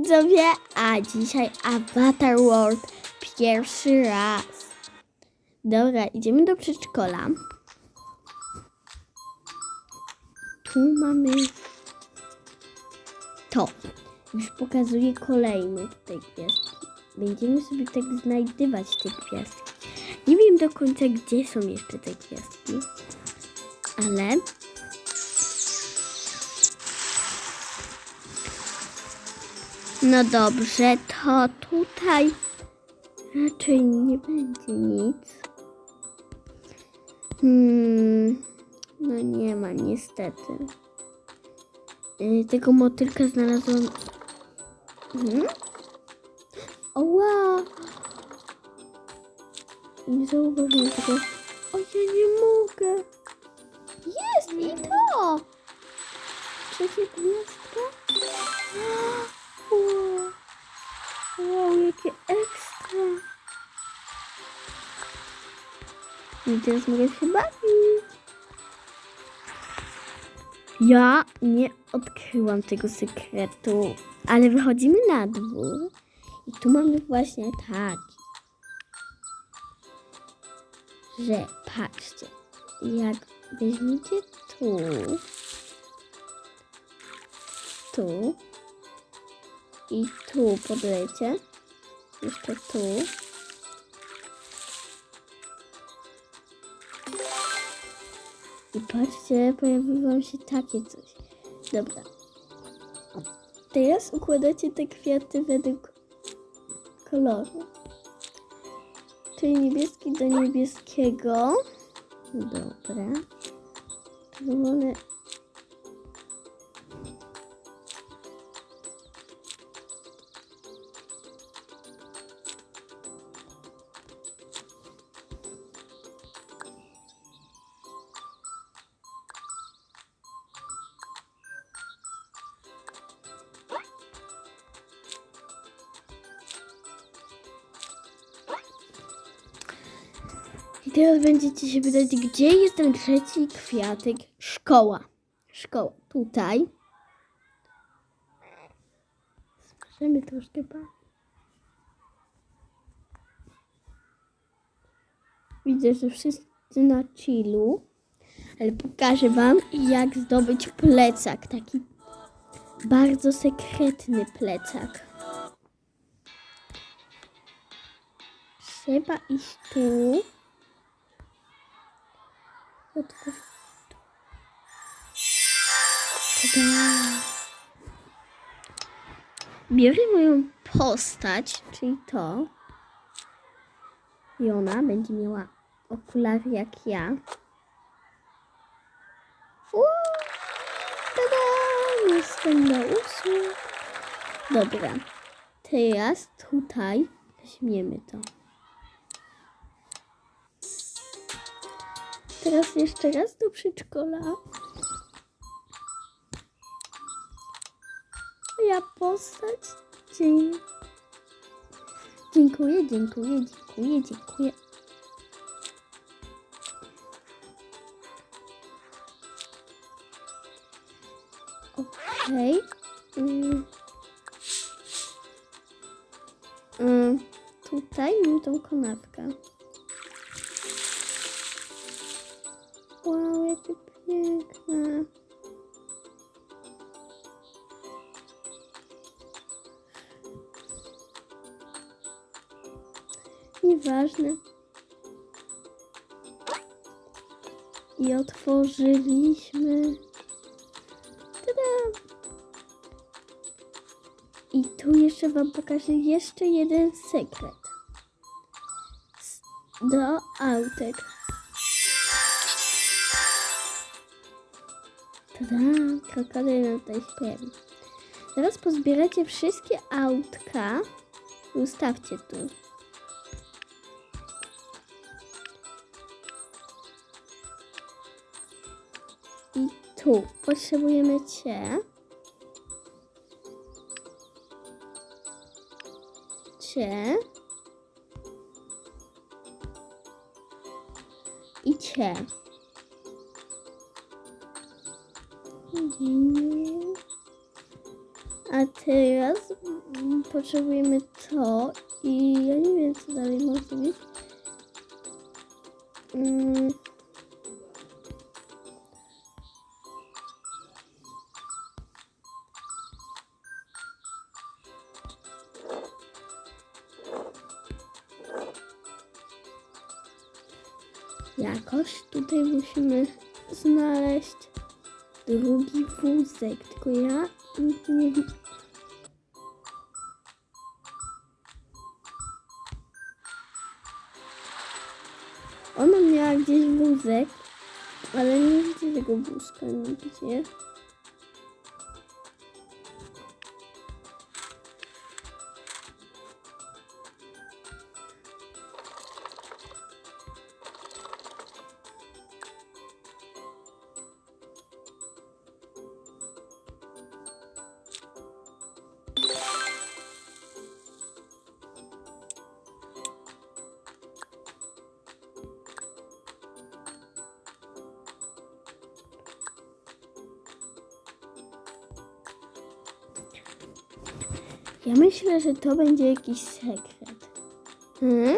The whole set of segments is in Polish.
widzowie, a dzisiaj Avatar World pierwszy raz. Dobra, idziemy do przedszkola. Tu mamy to. Już pokazuję kolejne tutaj gwiazdki. Będziemy sobie tak znajdywać te gwiazdki. Nie wiem do końca, gdzie są jeszcze te gwiazdki, ale No dobrze, to tutaj raczej nie będzie nic. Hmm, no nie ma niestety. Yy, tego motylka znalazłam. Hmm? O wow! Nie zauważyłam tego. O ja nie mogę. Jest i to! Trzecia gwiazdka. Wow, wow jakie ekstra. I teraz mogę się bawić. Ja nie odkryłam tego sekretu, ale wychodzimy na dwór i tu mamy właśnie tak, że patrzcie, jak weźmiecie tu, tu i tu podlecie, jeszcze tu. I patrzcie, pojawiło wam się takie coś. Dobra. Teraz układacie te kwiaty według koloru. Czyli niebieski do niebieskiego. Dobra. Czerwony. Teraz będziecie się pytać, gdzie jest ten trzeci kwiatek? Szkoła. Szkoła. Tutaj. Możemy troszkę pa. Widzę, że wszyscy na chillu. Ale pokażę wam, jak zdobyć plecak. Taki bardzo sekretny plecak. Trzeba iść tu. Otwórz. Tada. Biorę moją postać, czyli to. I ona będzie miała okulary jak ja. Uuu, tada! Jestem na usług. Dobra. Teraz tutaj weźmiemy to. Teraz jeszcze raz do przedszkola. Moja postać. Dzie- Dziękuję, dziękuję, dziękuję, dziękuję. Okej. Mm. Mm, Tutaj mam tą kanapkę. Nieważne. I otworzyliśmy. Tada! I tu jeszcze wam pokażę jeszcze jeden sekret. Do autek. Tada, krokodyl nam tutaj śpiewa. Teraz pozbieracie wszystkie autka ustawcie tu. Tu potrzebujemy cię. Cię. I cię. A teraz potrzebujemy to i ja nie wiem, co dalej może być. Mm. Musimy znaleźć drugi wózek, tylko ja nie widzę. Ona miała gdzieś wózek, ale nie widzę tego wózka nigdzie. Ja myślę, że to będzie jakiś sekret. Hmm?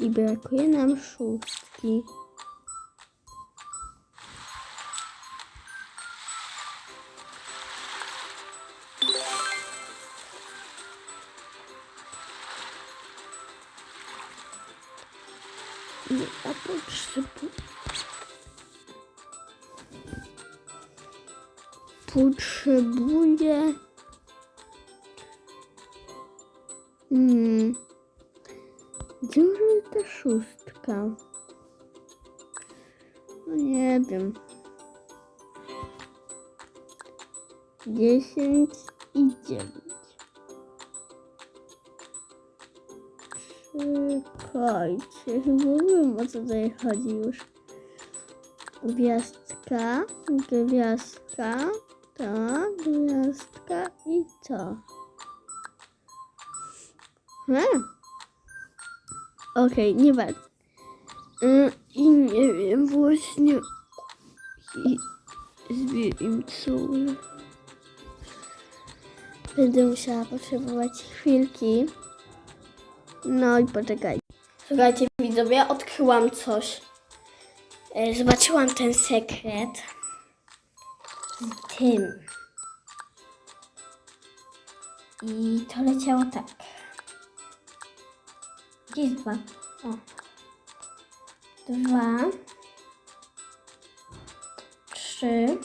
I brakuje nam szóstki. Gdzie może być ta szóstka? No nie wiem. Dziesięć i dziewięć. Czekajcie, chyba wiem o co tutaj chodzi już. Gwiazdka, gwiazdka, ta, gwiazdka i to. Hmm. Okej, nie bardzo. Y, I nie wiem właśnie. I wiem co. Będę musiała potrzebować chwilki. No i poczekaj. Słuchajcie widzowie, odkryłam coś. E, Zobaczyłam ten sekret. Z tym. I to leciało tak. Gdzie jest dwa? O. Dwa. Trzy.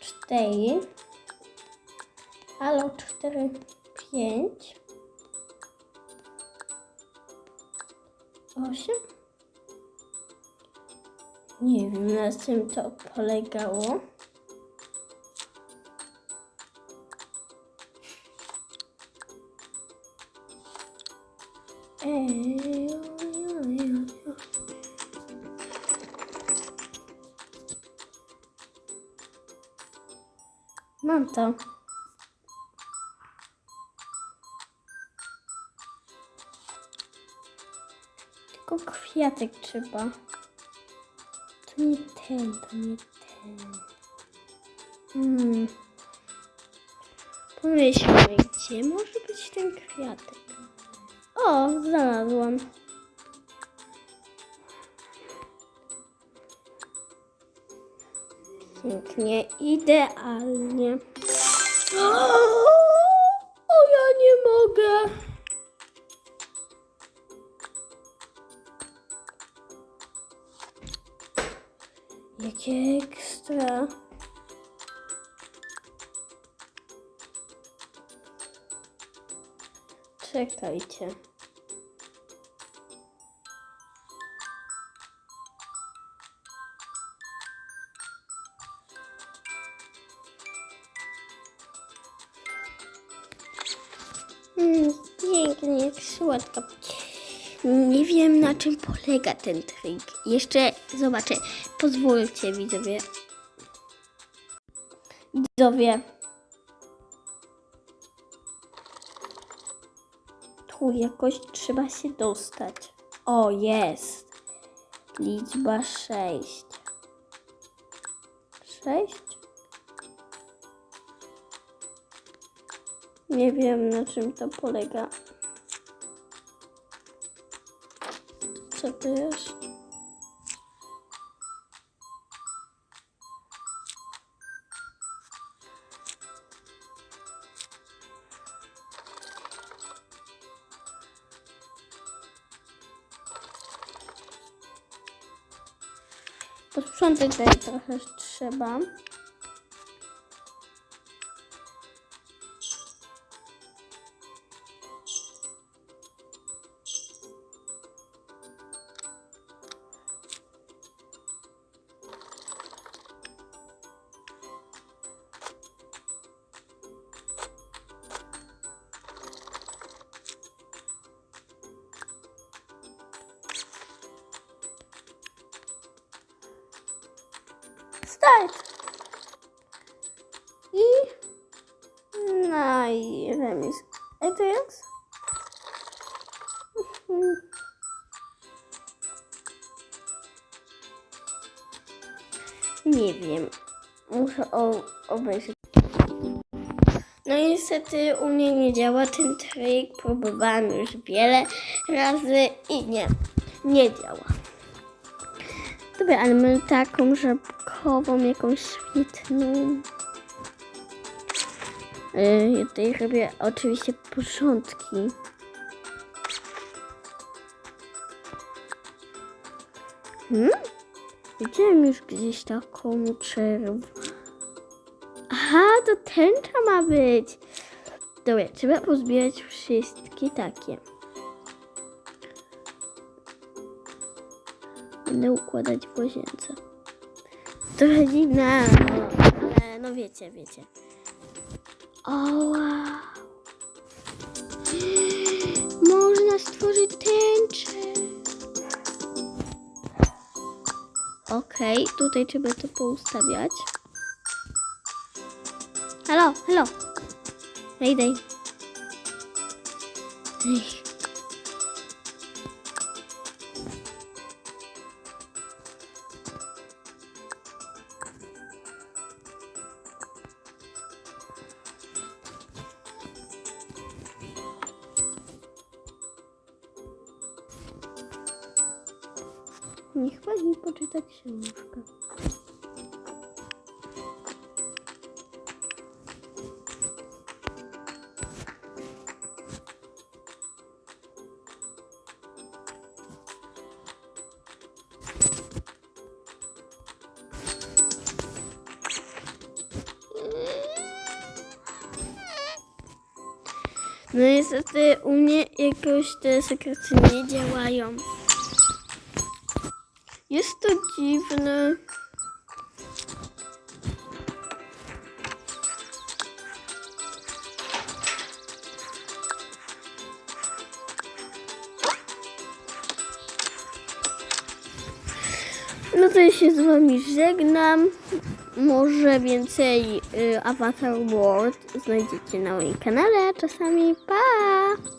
Cztery. Halo, cztery, pięć. Osiem. Nie wiem, na czym to polegało. Mam to. Tylko kwiatek trzeba. To nie ten, to nie ten. Hmm. Pomyślmy, gdzie może być ten kwiatek. O, znalazłam. Pięknie, idealnie. O, ja nie mogę. Jakie ekstra. Czekajcie. Nie wiem na czym polega ten trik. Jeszcze zobaczę. Pozwólcie widzowie. Widzowie. Tu jakoś trzeba się dostać. O, jest. Liczba 6. Sześć? Nie wiem na czym to polega. Co to jest? Posprzątać tutaj trochę trzeba. I remis. A to jest? Mhm. Nie wiem. Muszę obejrzeć. No niestety u mnie nie działa ten trik. Próbowałam już wiele razy i nie, nie działa. Dobra, ale mamy taką żabkową, jakąś świetną. Yy, tutaj robię oczywiście porządki. Hmm? Widziałem już gdzieś taką czerw. Aha, to tęcza ma być. Dobra, trzeba pozbierać wszystkie takie. Będę układać w łazience. Trochę dziwne, no, ale no wiecie, wiecie. O, wow. Można stworzyć tęczę. Okej, tutaj trzeba to poustawiać. Halo, halo. Dej. Ech. Poczyta książkę. No niestety u mnie jakoś te sekrety nie działają. Jest to dziwne. No to ja się z wami żegnam. Może więcej y, Avatar World znajdziecie na moim kanale. Czasami pa!